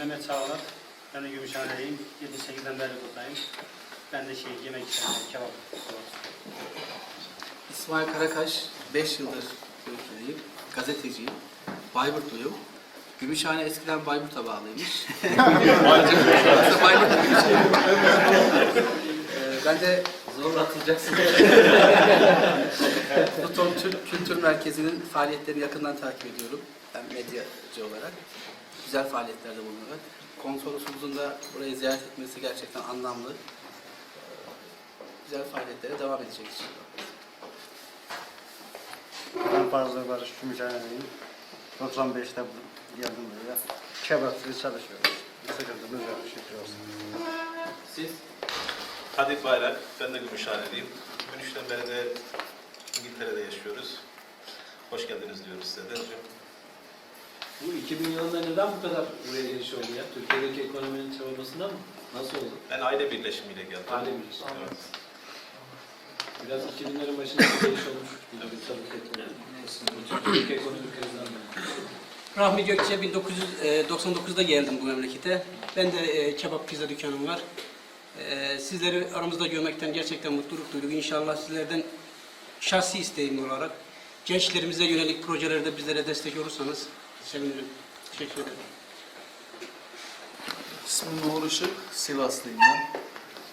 Mehmet Sağlar. Ben de Gümüşhane'deyim. 78'den beri buradayım. Ben de şey yemek işlerinde kebap. İsmail Karakaş, 5 yıldır Gümüşhane'deyim. Gazeteciyim. Bayburtluyum. Gümüşhane eskiden Bayburt'a bağlıymış. Aslında Bayburt Gümüşhane. Ee, ben de zorla atacaksın. Luton Türk Kültür Merkezi'nin faaliyetlerini yakından takip ediyorum. Ben medyacı olarak. Güzel faaliyetlerde bulunuyor. Konsolosumuzun da burayı ziyaret etmesi gerçekten anlamlı. Güzel faaliyetlere devam edecek inşallah. Ben fazla Barış Gümüşhane'deyim. 95'te bu- geldim buraya. Kebapçılık çalışıyoruz. Sıkıntımız yok şükür olsun. Siz? Kadir Bayrak, ben de Gümüşhaneliyim. 13'ten beri de İngiltere'de yaşıyoruz. Hoş geldiniz diyoruz size de. Bu 2000 yılında neden bu kadar buraya geliş oldu ya? Türkiye'deki ekonominin çabasından mı? Nasıl oldu? Ben aile birleşimiyle geldim. Aile birleşimi. Evet. Biraz 2000'lerin başında bir geliş olmuş etmiyor. Bu Türkiye ekonomik krizden. Rahmi Gökçe 1999'da geldim bu memlekete. Ben de e, kebap pizza dükkanım var. E, sizleri aramızda görmekten gerçekten mutluluk duyduk. İnşallah sizlerden şahsi isteğim olarak gençlerimize yönelik projelerde bizlere destek olursanız sevinirim. Teşekkür ederim. İsmim Uğur Işık, Sivaslıyım ben.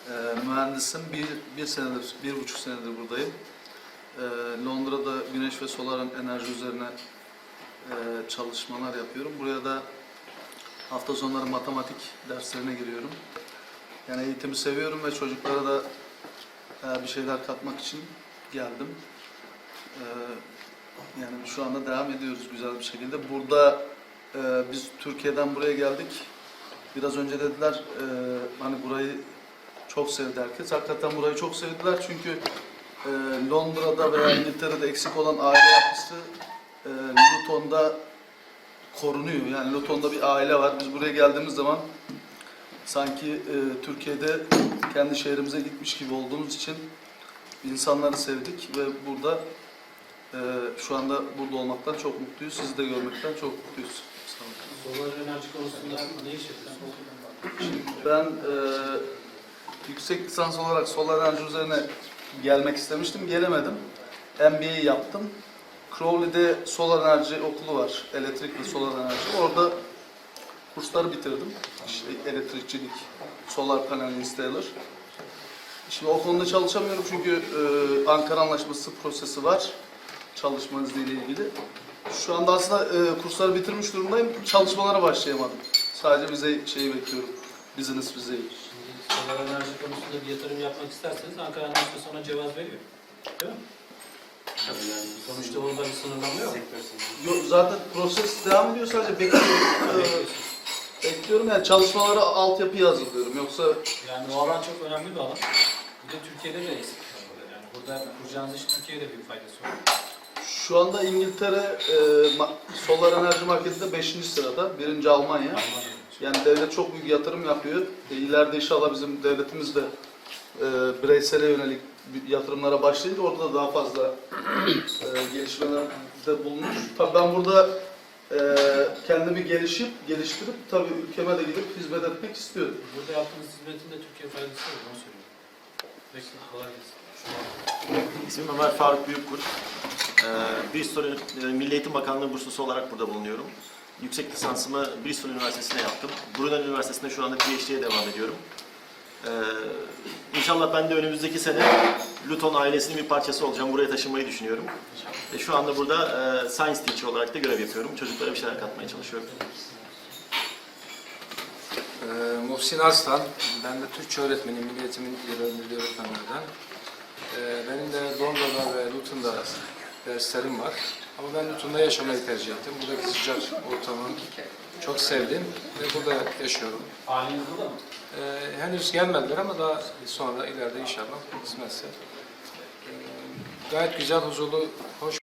Ee, mühendisim, bir, bir senedir, bir buçuk senedir buradayım. Ee, Londra'da güneş ve solar enerji üzerine e, çalışmalar yapıyorum. Buraya da hafta sonları matematik derslerine giriyorum. Yani eğitimi seviyorum ve çocuklara da e, bir şeyler katmak için geldim. Ee, yani şu anda devam ediyoruz güzel bir şekilde. Burada e, biz Türkiye'den buraya geldik. Biraz önce dediler e, hani burayı çok sevdi herkes. Hakikaten burayı çok sevdiler çünkü e, Londra'da veya İngiltere'de eksik olan aile yapısı e, Luton'da korunuyor. Yani Luton'da bir aile var. Biz buraya geldiğimiz zaman sanki e, Türkiye'de kendi şehrimize gitmiş gibi olduğumuz için insanları sevdik ve burada e, şu anda burada olmaktan çok mutluyuz. Sizi de görmekten çok mutluyuz. Sağ olun. Solar enerji konusunda ne iş yapıyorsunuz? Ben e, yüksek lisans olarak solar enerji üzerine gelmek istemiştim, gelemedim. MBA yaptım. Crowley'de solar enerji okulu var, elektrik ve solar enerji. Orada kursları bitirdim. İşte elektrikçilik, solar panel installer. Şimdi o konuda çalışamıyorum çünkü e, Ankara Anlaşması prosesi var çalışma izniyle ilgili. Şu anda aslında e, kursları bitirmiş durumdayım. Çalışmalara başlayamadım. Sadece vize şeyi bekliyorum. Business vizeyi. Şimdi solar enerji konusunda bir yatırım yapmak isterseniz Ankara Anlaşması ona cevaz veriyor. Değil mi? Yani sonuçta orada bir sınırlama yok. Yok, zaten proses devam ediyor sadece bekliyorum. Ee, bekliyorum yani çalışmalara altyapıyı hazırlıyorum. Yoksa Yani o alan çok önemli bir alan. Bir de Türkiye'de de eksik. Yani burada kuracağınız iş Türkiye'de bir faydası var. Şu anda İngiltere e, ma- solar enerji marketinde 5. sırada. Birinci Almanya. Yani devlet çok büyük yatırım yapıyor. E, ileride inşallah bizim devletimiz de e, bireysele yönelik bir yatırımlara başlayınca orada da daha fazla e, gelişmelerde bulunur. Tabii ben burada e, kendimi gelişip, geliştirip tabii ülkeme de gidip hizmet etmek istiyorum. Burada yaptığınız hizmetin de Türkiye faydası var. Onu söylüyorum. Peki, kolay gelsin. İsmim Ömer Faruk Büyükkurt. Ee, Bristol e, Milli Eğitim Bakanlığı burslusu olarak burada bulunuyorum. Yüksek lisansımı Bristol Üniversitesi'nde yaptım. Brunel Üniversitesi'nde şu anda PhD'ye devam ediyorum. Ee, inşallah ben de önümüzdeki sene Luton ailesinin bir parçası olacağım. Buraya taşınmayı düşünüyorum. Şu anda burada e, Science Teacher olarak da görev yapıyorum. Çocuklara bir şeyler katmaya çalışıyorum. Ee, Muhsin Arslan, ben de Türkçe öğretmeniyim, Milli Eğitim'in yönlendirdiği öğretmenlerden. Ee, benim de Londra'da ve Luton'da derslerim var. Ama ben Luton'da yaşamayı tercih ettim. Buradaki sıcak ortamı çok sevdim ve burada yaşıyorum. Aileniz burada mı? Ee, henüz gelmediler ama daha sonra ileride inşallah kısmetse. Ee, gayet güzel, huzurlu, hoş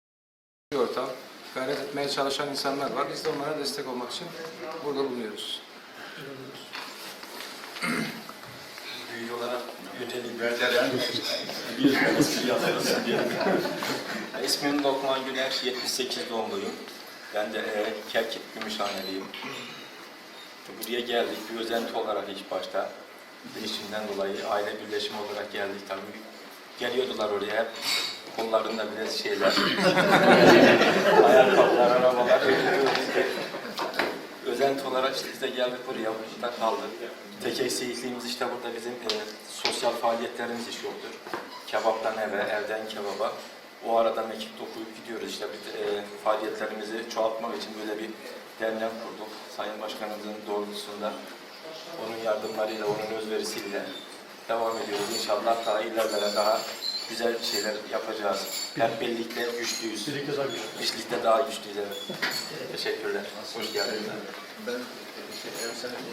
bir ortam. Gayret etmeye çalışan insanlar var. Biz de onlara destek olmak için burada bulunuyoruz. Öncelik verdiler. Bir espri diye. İsmim Lokman Güner, 78 doğumluyum. Ben de e, Kerkik Gümüşhaneliyim. Buraya geldik bir özenti olarak ilk başta. Değişimden dolayı aile birleşimi olarak geldik tabii. Geliyordular oraya hep kollarında biraz şeyler. Ayakkabılar, arabalar. Özenti olarak işte biz de geldik buraya, burada kaldık. Tek eksikliğimiz işte burada e, sosyal faaliyetlerimiz hiç yoktur. Kebaptan eve, evden kebaba. O arada mekik dokuyup gidiyoruz işte bir, e, faaliyetlerimizi çoğaltmak için böyle bir dernek kurduk. Sayın Başkanımızın doğrultusunda onun yardımlarıyla, onun özverisiyle devam ediyoruz. İnşallah daha ilerlere daha güzel şeyler yapacağız. Hep birlikte güçlüyüz. Birlikte daha güçlüyüz evet. Teşekkürler. Hoş geldiniz. Ben şey, ev sahibi-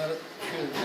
Gümüşhaneliyim. Şöyle